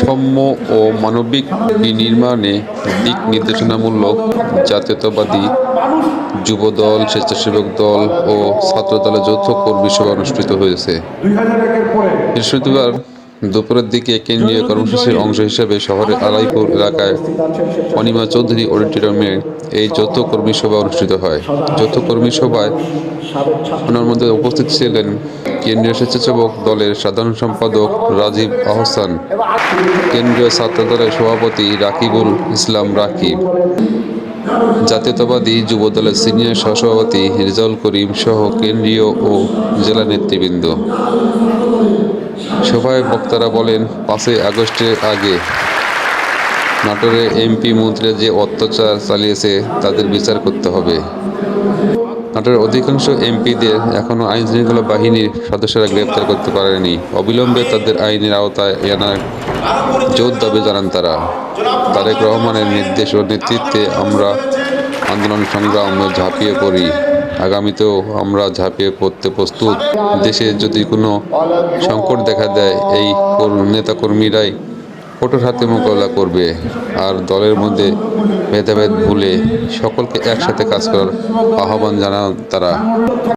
সৌম্য ও মানবিক বিনির্মাণে দিক নির্দেশনামূলক জাতীয়তাবাদী যুবদল স্বেচ্ছাসেবক দল ও ছাত্র দলের যৌথ কর্মী সভা অনুষ্ঠিত হয়েছে। বৃহস্পতিবার দুপুরের দিকে কেন্দ্রীয় কর্মসূচির অংশ হিসেবে শহরের আলাইপুর এলাকায় অনিমা চৌধুরী অডিটোরিয়ামে এই যৌথ কর্মী সভা অনুষ্ঠিত হয়। যৌথ কর্মী সভায় ওনার মধ্যে উপস্থিত ছিলেন কেন্দ্রীয় স্বেচ্ছাসেবক দলের সাধারণ সম্পাদক রাজীব আহসান, কেন্দ্রীয় ছাত্র দলের সভাপতি রাকিবুল ইসলাম রাকিব, জাতীয়তাবাদী যুব দলের সিনিয়র সহসভাপতি রেজাউল করিম সহ কেন্দ্রীয় ও জেলা নেতৃবৃন্দ। সভায় বক্তারা বলেন, পাঁচই আগস্টের আগে নাটোরে এমপি মন্ত্রীরা যে অত্যাচার চালিয়েছে, তাদের বিচার করতে হবে। নাটোরের অধিকাংশ এমপিদের এখনও আইন শৃঙ্খলা বাহিনীর সদস্যরা গ্রেপ্তার করতে পারেনি। অবিলম্বে তাদের আইনের আওতায় আনার জোর দাবি জানান তারা। তারেক রহমানের নির্দেশ ও নেতৃত্বে আমরা আন্দোলন সংগ্রামে ঝাঁপিয়ে পড়ি। আগামীতেও আমরা ঝাঁপিয়ে পড়তে প্রস্তুত। দেশে যদি কোনো সংকট দেখা দেয়, এই কর- নেতাকর্মীরাই কঠোর হাতে মোকাবেলা করবে আর দলের মধ্যে ভেদাভেদ ভুলে সকলকে একসাথে কাজ করার আহ্বান জানান তারা।